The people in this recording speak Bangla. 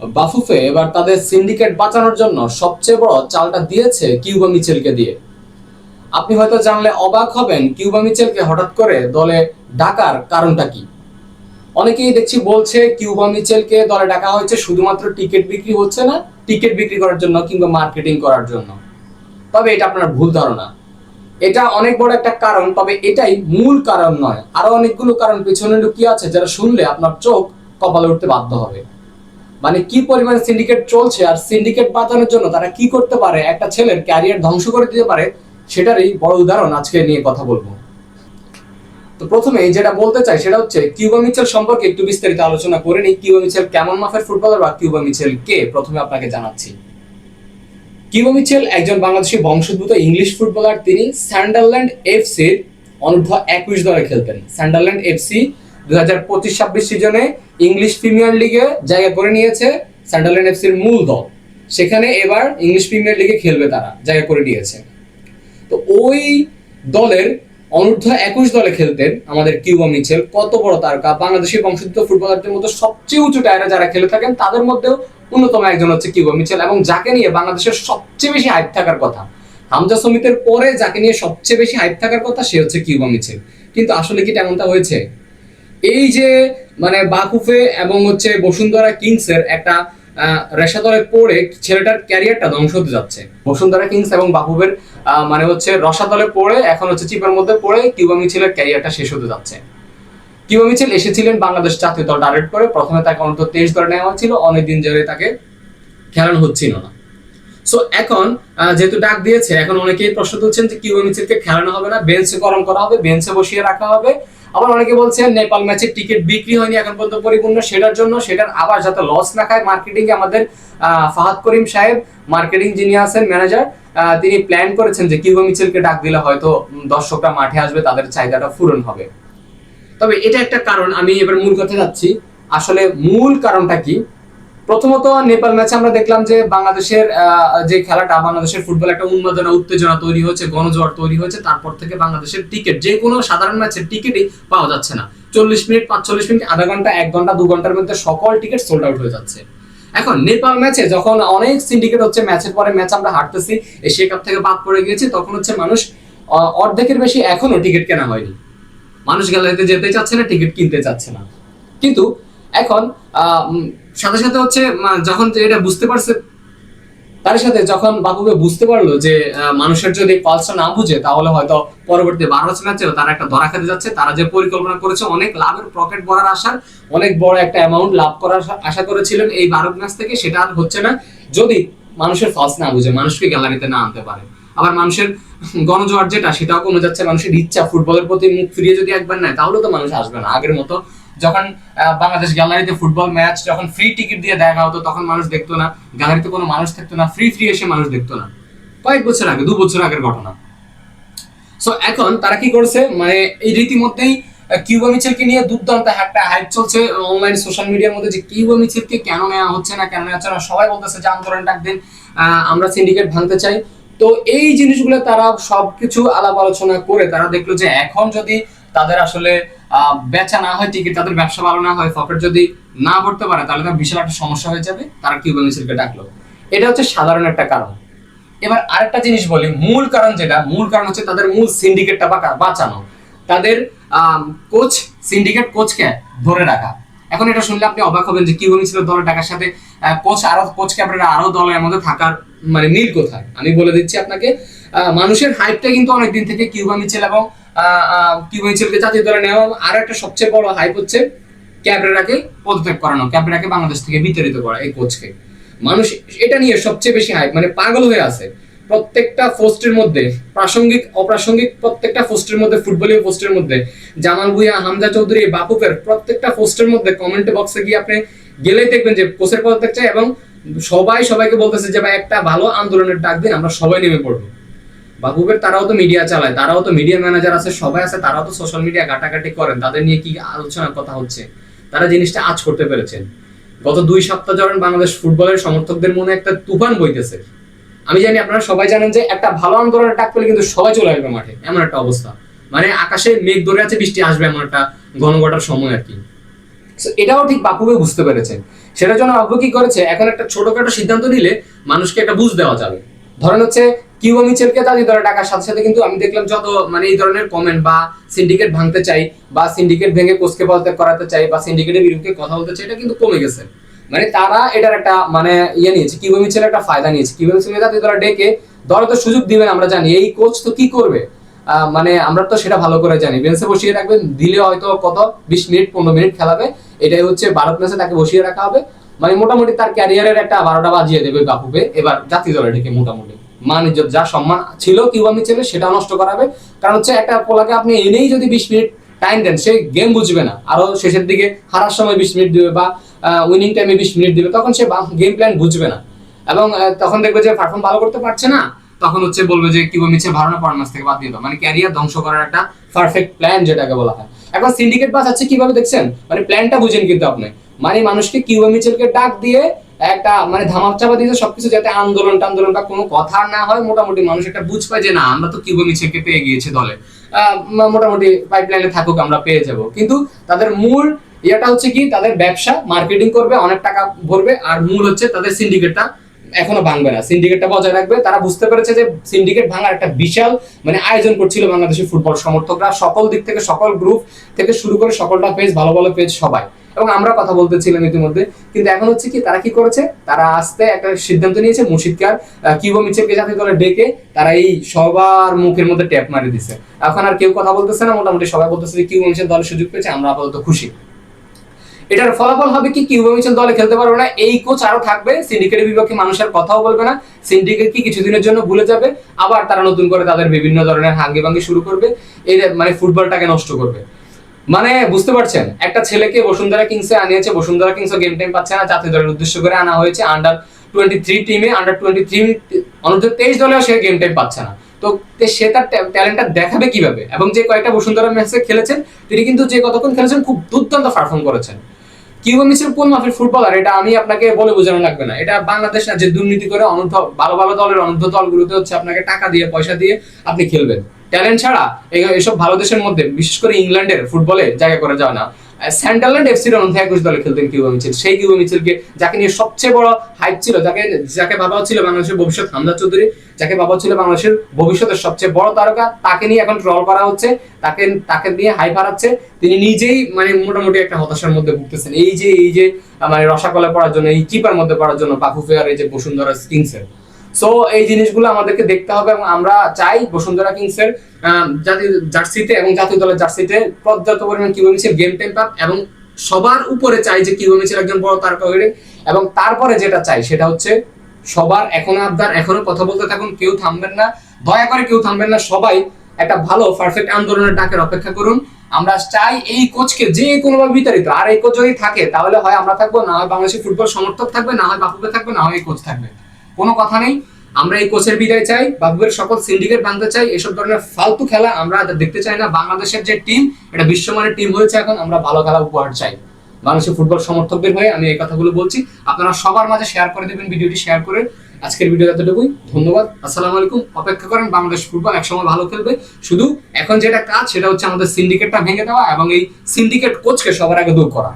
বাফুফে এবার তাদের সিন্ডিকেট বাঁচানোর জন্য সবচেয়ে বড় চালটা দিয়েছে কিউবা মিচেলকে দিয়ে। আপনি হয়তো জানলে অবাক হবেন কিউবা মিচেলকে হঠাৎ করে দলে ডাকার কারণটা কি। অনেকেই দেখছি বলছে কিউবা মিচেলকে দলে ডাকা হয়েছে শুধুমাত্র টিকিট বিক্রি হচ্ছে না, টিকিট বিক্রি করার জন্য কিংবা মার্কেটিং করার জন্য। তবে এটা আপনার ভুল ধারণা। এটা অনেক বড় একটা কারণ, তবে এটাই মূল কারণ নয়। আরও অনেকগুলো কারণ পেছনে লুকিয়ে আছে যারা শুনলে আপনার চোখ কপালে উঠতে বাধ্য হবে। মানে কি পরিমাণে সিন্ডিকেট চলছে আর সিন্ডিকেট বাঁচানোর জন্য তারা কি করতে পারে? একটা ছেলের ক্যারিয়ার ধ্বংস করে দিতে পারে, সেটারই বড় উদাহরণ আজকে নিয়ে কথা বলব। তো প্রথমে যেটা বলতে চাই সেটা হচ্ছে, কিউবা মিচেল সম্পর্কে একটু বিস্তারিত আলোচনা করে নিই। কিউবা মিচেল কেমন মাফের ফুটবলার বা কিউবা মিচেল কে? প্রথমে আপনাকে জানাচ্ছি। কিউবা মিচেল একজন বাংলাদেশি বংশোদ্ভূত ইংলিশ ফুটবলার। তিনি স্যান্ডারল্যান্ড এফসির অনূর্ধ্ব একুশ দলে খেলতেন। স্যান্ডারল্যান্ড এফসি দুই হাজার পঁচিশ, ছাব্বিশ সিজনে ইংলিশ প্রিমিয়ার লিগে জায়গা করে নিয়েছে স্যান্ডারল্যান্ড এফসির মূল দল। সেখানে এবার ইংলিশ প্রিমিয়ার লিগে খেলবে তারা, জায়গা করে নিয়েছে। তো ওই দলের অনূর্ধ্ব একুশ দলে খেলতেন আমাদের কিউবা মিচেল, কত বড় তারকা বাংলাদেশি বংশোদ্ভূত ফুটবলারদের মধ্যে সবচেয়ে উঁচু টায়ারে যারা খেলে থাকেন, তাদের মধ্যেও অন্যতম একজন হচ্ছে কিউবা মিচেল এবং যাকে নিয়ে বাংলাদেশের সবচেয়ে বেশি হাইপ থাকার কথা, হামজা সমিতের পরে যাকে নিয়ে সবচেয়ে বেশি হাইপ থাকার কথা সে হচ্ছে কিউবা মিচেল। কিন্তু আসলে কি তেমনটা হয়েছে? এই যে মানে বাকুফে এবং হচ্ছে বসুন্ধরা কিংসের একটা আহ, রেশাদলে পড়ে ছেলেটার ক্যারিয়ারটা ধ্বংস হতে যাচ্ছে। বসুন্ধরা কিংস এবং বাকুফের মানে হচ্ছে রসাদলে পড়ে এখন হচ্ছে চিপের মধ্যে পড়ে কিউবা মিছিলের ক্যারিয়ারটা শেষ হতে যাচ্ছে। কিউবা মিছিল এসেছিলেন বাংলাদেশ জাতীয় দল ডাইরেক্ট করে প্রথমে তাকে অন্তত তেইশ দলে নেওয়া ছিল অনেকদিন ধরে তাকে খেলানো হচ্ছিল না। সো এখন যেহেতু ডাক দিয়েছে এখন অনেকেই প্রশ্ন তুলছেন যে কিউবা মিছিলকে খেলানো হবে না বেঞ্চে গরম করা হবে বেঞ্চে বসিয়ে রাখা হবে। আবার অনেকে বলছেন, নেপাল ম্যাচের টিকিট বিক্রি হয়নি এখন পর্যন্ত পরিপূর্ণ। সেটার জন্য সেটার আবার যাতে লস না খায় মার্কেটিং আমাদের ফাহাদ করিম সাহেব মার্কেটিং যিনি আছেন ম্যানেজার তিনি প্ল্যান করেছেন যে কিউবা মিচেলকে ডাক দিলে হয়তো দর্শকরা মাঠে আসবে, তাদের চাহিদাটা পূরণ হবে। তবে এটা একটা কারণ, আমি এবার মূল কথা যাচ্ছি। আসলে মূল কারণটা কি? প্রথমত নেপাল ম্যাচে আমরা দেখলাম যে বাংলাদেশের যে খেলাটা, বাংলাদেশের ফুটবল একটা উন্মাদনা, উত্তেজনা তৈরি হয়েছে, গণজোয়ার তৈরি হয়েছে, তারপর থেকে বাংলাদেশের টিকিট, যে কোনো সাধারণ ম্যাচের টিকিটই পাওয়া যাচ্ছে না। চল্লিশ মিনিট, পাঁচচল্লিশ মিনিট, আধা ঘণ্টা, এক ঘণ্টা, দু ঘণ্টার মধ্যে সকল টিকিট সোল্ড আউট হয়ে যাচ্ছে। এখন নেপাল ম্যাচে যখন অনেক সিন্ডিকেট হচ্ছে, ম্যাচের পরে ম্যাচ আমরা হারতেছি, এশিয়া কাপ থেকে বাদ পড়ে গিয়েছি, তখন হচ্ছে মানুষ অর্ধেকের বেশি এখনও টিকিট কেনা হয়নি। মানুষ গ্যালারিতে যেতে চাচ্ছে না, টিকিট কিনতে চাচ্ছে না। কিন্তু এখন সাথে সাথে হচ্ছে যখন এটা বুঝতে পারছে, তার সাথে যখন বাবুকে বুঝতে পারল যে মানুষের যদি পালসটা না বুঝে, তাহলে হয়তো পরবর্তী বারো ম্যাচেও তারা একটা ধরা খেতে যাচ্ছে, তারা যে পরিকল্পনা করেছে, অনেক লাভের পকেট ভরার আশার, অনেক বড় একটা অ্যামাউন্ট লাভ করার আশা- আশা করেছিলেন এই বারো ম্যাচ থেকে, সেটা আর হচ্ছে না। যদি মানুষের ফলস না বুঝে, মানুষকে গ্যালারিতে না আনতে পারে। আবার মানুষের গণজোয়ার যেটা, সেটাও কমে যাচ্ছে, মানুষের ইচ্ছা, ফুটবলের প্রতি মুখ ফিরিয়ে যদি একবার নেয়, তাহলে তো মানুষ আসবে না। আগের মতো যখন বাংলাদেশ গ্যালারিতে ফুটবল ম্যাচ যখন ফ্রি টিকিট দিয়ে দেখা হতো তখন মানুষ দেখতো না। গ্যালারিতে কোনো মানুষ থাকতো না ফ্রি ফ্রি এসে মানুষ দেখতো না। কয়েক বছর আগে দু বছর আগের ঘটনা। সো এখন তারা কি করছে? মানে এই রীতিমধ্যেই কিউবা মিচেলকে নিয়ে দুর্দান্ত একটা হাইপ চলছে অনলাইন সোশ্যাল মিডিয়ার মধ্যে যে কিউবা মিচেলকে কেন নেওয়া হচ্ছে না কেন নেওয়া হচ্ছে না সবাই বলতেছে যে আন্দোলন ডাক দিন আহ, আমরা সিন্ডিকেট ভাঙতে চাই। তো এই জিনিসগুলো তারা সবকিছু আলাপ আলোচনা করে তারা দেখল যে এখন যদি তাদের আসলে বেচা না হয় টিকিট তাদের ব্যবসা ভালো না হয় পকেট যদি না ভরতে পারে, তাহলে তার বিশাল একটা সমস্যা হয়ে যাবে, তারা কিউবা মিছিলকে ডাকলো। এটা হচ্ছে সাধারণ একটা কারণ। এবার আরেকটা জিনিস বলি, মূল কারণ যেটা, মূল কারণ হচ্ছে তাদের মূল সিন্ডিকেটটা বাঁচানো। তাদের কোচ সিন্ডিকেট কোচকে ধরে রাখা। এখন এটা শুনলে আপনি অবাক হবেন যে কি ছিল দলের ডাকার সাথে কোচ আরও কোচ ক্যাপ্টেন আরও দলের মধ্যে থাকার মানে মিল কোথায়? আমি বলে দিচ্ছি আপনাকে মানুষের হাইপটা কিন্তু অনেকদিন থেকে কিউবা মিছিল এবং মিছিলকে জাতীয় দলে নেওয়া আর একটা সবচেয়ে বড় হাইপ হচ্ছে ক্যাবরেরাকে পদত্যাগ করানো, ক্যাবরেরাকে বাংলাদেশ থেকে বিতাড়িত করা এই কোচকে মানুষ এটা নিয়ে সবচেয়ে বেশি হাইপ মানে পাগল হয়ে আছে। প্রত্যেকটা পোস্টের মধ্যে, প্রাসঙ্গিক, অপ্রাসঙ্গিক প্রত্যেকটা পোস্টের মধ্যে, ফুটবলীয় পোস্টের মধ্যে, জামাল ভুইয়া, হামজা চৌধুরী বাপুফের প্রত্যেকটা পোস্টের মধ্যে কমেন্ট বক্সে গিয়ে আপনি গেলেই দেখবেন যে কোচের পদত্যাগ চাই এবং সবাই সবাইকে বলতেছে যে, ভাই, একটা ভালো আন্দোলনের ডাক দিন, আমরা সবাই নেমে পড়ব। বাবুবের তারাও তো মিডিয়া চালায়, তারাও তো মিডিয়া ম্যানেজার আছে, সবাই আছে, তারাও তো সোশ্যাল মিডিয়া ঘাটাঘাটি করেন, তাদের নিয়ে কি আলোচনার কথা হচ্ছে? তারা জিনিসটা আজ করতে পেরেছেন। গত দুই সপ্তাহ ধরেন বাংলাদেশ ফুটবলের সমর্থকদের মনে একটা তুফান বইতেছে। আমি জানি আপনারা সবাই জানেন যে একটা ভালো আন্দোলনের ডাক পেলে কিন্তু সবাই চলে আসবে মাঠে, এমন একটা অবস্থা। মানে আকাশে মেঘ ধরে আছে, বৃষ্টি আসবে, এমন একটা ঘনঘটার সময় আর কি। এটাও ঠিক বাপুবে বুঝতে পেরেছেন। সেটার জন্য আব্বু কি করেছে? এখন একটা ছোটখাটো সিদ্ধান্ত নিলে মানুষকে একটা বুঝ দেওয়া যাবে। ধরেন হচ্ছে কিউবা মিচেলকে জাতি দলে ডাকার সাথে সাথে কিন্তু আমি দেখলাম যত মানে এই ধরনের কমেন্ট বা সিন্ডিকেট ভাঙতে চাই বা সিন্ডিকেট ভেঙে কোচকে বলতে করাতে চাই বা সিন্ডিকেটের বিরুদ্ধে কথা বলতে চাই, এটা কিন্তু কমে গেছে। মানে তারা এটার একটা মানে ইয়ে নিয়েছে, কিউবা মিচেল একটা ফায়দা নিয়েছে। কিউবা মিচেলকে জাতি দলে ডেকে দলে তো সুযোগ দিবেন আমরা জানি, এই কোচ তো কি করবে? মানে আমরা তো সেটা ভালো করে জানি। বেঞ্চে বসিয়ে রাখবেন, দিলে হয়তো কত? বিশ মিনিট, পনেরো মিনিট খেলাবে। এটাই হচ্ছে ভারত ম্যাচে তাকে বসিয়ে রাখা হবে। মানে মোটামুটি তার ক্যারিয়ারের একটা বারোটা বাজিয়ে দেবে বাপুকে এবার জাতীয় দলে ডেকে মোটামুটি। মান ইজ্জত যা সম্মান ছিল কিউবা মিচেলে সেটা নষ্ট করাবে। কারণ হচ্ছে একটা পোলাকে আপনি এনেই যদি বিশ মিনিট টাইম দেন, সে গেম বুঝবে না। আরও শেষের দিকে হারার সময় বিশ মিনিট দিবে বা উইনিং টাইমে বিশ মিনিট দিবে, তখন সে গেম প্ল্যান বুঝবে না। এবং তখন দেখবে যে পারফর্ম ভালো করতে পারছে না। তখন হচ্ছে বলবে যে কিউবা মিচেল ভালো না পরের থেকে বাদ দিয়ে দাও। মানে ক্যারিয়ার ধ্বংস করার একটা পারফেক্ট প্ল্যান যেটাকে বলা হয়। এখন সিন্ডিকেট বাস আছে কীভাবে দেখছেন? মানে প্ল্যানটা বুঝেন কিন্তু আপনি। মানে মানুষকে কিউবা মিচেলকে ডাক দিয়ে একটা মানে ধামাক চাপা দিয়েছে সবকিছু যাতে আন্দোলন টান্দোলন বা কোনো কথা না হয়, মোটামুটি মানুষ একটা বুঝ পায় যে না, আমরা তো কিউবা মিচেলকে পেয়ে গিয়েছি দলে। মোটামুটি পাইপলাইনে থাকুক, আমরা পেয়ে যাব। কিন্তু তাদের মূল ইয়েটা হচ্ছে কি, তাদের ব্যবসা মার্কেটিং করবে, অনেক টাকা ভরবে, আর মূল হচ্ছে তাদের সিন্ডিকেটটা এখনও ভাঙবে না। সিন্ডিকেটটা বজায় রাখবে। তারা বুঝতে পেরেছে যে সিন্ডিকেট ভাঙার একটা বিশাল মানে আয়োজন করছিল বাংলাদেশের ফুটবল সমর্থকরা। সকল দিক থেকে, সকল গ্রুপ থেকে শুরু করে, সকলটা পেজ ভালো ভালো পেজ সবাই। এবং আমরা কথা বলতেছিলাম ইতিমধ্যে। কিন্তু এখন হচ্ছে কি, তারা কি করেছে? তারা আস্তে একটা সিদ্ধান্ত নিয়েছে মুর্শিদকার কিউবা মিচেলকে জাতীয় দলে ডেকে তারা এই সবার মুখের মধ্যে ট্যাপ মারি দিছে। এখন আর কেউ কথা বলতেছে না, মোটামুটি সবাই বলতেছে যে কিউবা মিচেল দলে সুযোগ পেয়েছে, আমরা আপাতত খুশি। এটার ফলাফল হবে কি? কিউবা মিচেল দলে খেলতে পারবে না, এই কোচ আরও থাকবে সিন্ডিকেটের বিপক্ষে মানুষের কথাও বলবে না সিন্ডিকেট কি কিছুদিনের জন্য ভুলে যাবে, আবার তারা নতুন করে তাদের বিভিন্ন ধরনের হাঙ্গি ভাঙ্গি শুরু করবে এই মানে ফুটবলটাকে নষ্ট করবে। মানে বুঝতে পারছেন, একটা ছেলেকে বসুন্ধরা কিংসে আনিয়েছে, বসুন্ধরা কিংস গেম টাইম পাচ্ছে না, জাতীয় দলের উদ্দেশ্য করে আনা হয়েছে আন্ডার টোয়েন্টি থ্রি টিমে আন্ডার টোয়েন্টি থ্রি অনূর্ধ্ব তেইশ দলেও সে গেম টাইম পাচ্ছে না। তো সে তার ট্যালেন্টটা দেখাবে কীভাবে? এবং যে কয়েকটা বসুন্ধরা ম্যাচে খেলেছেন, তিনি কিন্তু যে কতক্ষণ খেলেছেন, খুব দুর্দান্ত পারফর্ম করেছেন। কিউবা কোন মাফের ফুটবলার? এটা আমি আপনাকে বলে বোঝানো লাগবে না। এটা বাংলাদেশ না, যে দুর্নীতি করে অনূর্ধ্ব, ভালো ভালো দলের অনূর্ধ্ব দলগুলোতে হচ্ছে আপনাকে টাকা দিয়ে, পয়সা দিয়ে আপনি খেলবেন। ট্যালেন্ট ছাড়া এসব ভালো দেশের মধ্যে, বিশেষ করে ইংল্যান্ডের ফুটবলে জায়গা করে যাওয়া না। স্যান্ডারল্যান্ড এফসির অনূর্ধ্ব একুশ দলে খেলতেন কিউবা মিছিল সেই কিউবা মিছিলকে যাকে নিয়ে সবচেয়ে বড় হাইপ ছিল, যাকে যাকে ভাবা হচ্ছিল বাংলাদেশের ভবিষ্যৎ হামদা চৌধুরী, যাকে ভাবা হচ্ছিল বাংলাদেশের ভবিষ্যতের সবচেয়ে বড় তারকা, তাকে নিয়ে এখন ট্রল করা হচ্ছে, তাকে তাকে নিয়ে হাই হারাচ্ছে। তিনি নিজেই মানে মোটামুটি একটা হতাশার মধ্যে ভুগতেছেন। এই যে এই যে মানে রসাকলে পড়ার জন্য, এই কিপার মধ্যে পড়ার জন্য বাফু ফেয়ার এই যে বসুন্ধরা কিংসের সো এই জিনিসগুলো আমাদেরকে দেখতে হবে এবং আমরা চাই বসুন্ধরা কিংসের জাতীয় জার্সিতে এবং জাতীয় দলের জার্সিতে পর্যাপ্ত পরিমাণ কিউবা মিছিল গেম টাইম পাক এবং সবার উপরে চাই যে কিউবা মিছিল একজন বড় তারকা হয়ে এবং তারপরে যেটা চাই সেটা হচ্ছে সবার এখনও আবদার, এখনও কথা বলতে থাকুন, কেউ থামবেন না। দয়া করে কেউ থামবেন না, সবাই একটা ভালো পারফেক্ট আন্দোলনের ডাকের অপেক্ষা করুন। আমরা চাই এই কোচকে যে কোনোভাবে বিতাড়িত, আর এই কোচ যদি থাকে, তাহলে হয় আমরা থাকব, না হয় বাংলাদেশের ফুটবল সমর্থক থাকবে, না হয় বাপুকে থাকবে, না হয় এই কোচ থাকবে। কোনো কথা নেই। আমরা এই কোচের বিদায় চাই বাবুয়ের সকল সিন্ডিকেট ভাঙতে চাই, এসব ধরনের ফালতু খেলা আমরা দেখতে চাই না। বাংলাদেশের যে টিম এটা বিশ্বমানের টিম হয়েছে এখন, আমরা ভালো খেলা উপহার চাই। বাংলাদেশের ফুটবল সমর্থকদের হয়ে আমি এই কথাগুলো বলছি। আপনারা সবার মাঝে শেয়ার করে দেবেন, ভিডিওটি শেয়ার করে। আজকের ভিডিও এতটুকুই, ধন্যবাদ, আসসালামু আলাইকুম। অপেক্ষা করেন বাংলাদেশ ফুটবল একসময় ভালো খেলবে। শুধু এখন যেটা কাজ, সেটা হচ্ছে আমাদের সিন্ডিকেটটা ভেঙে দেওয়া এবং এই সিন্ডিকেট কোচকে সবার আগে দূর করা।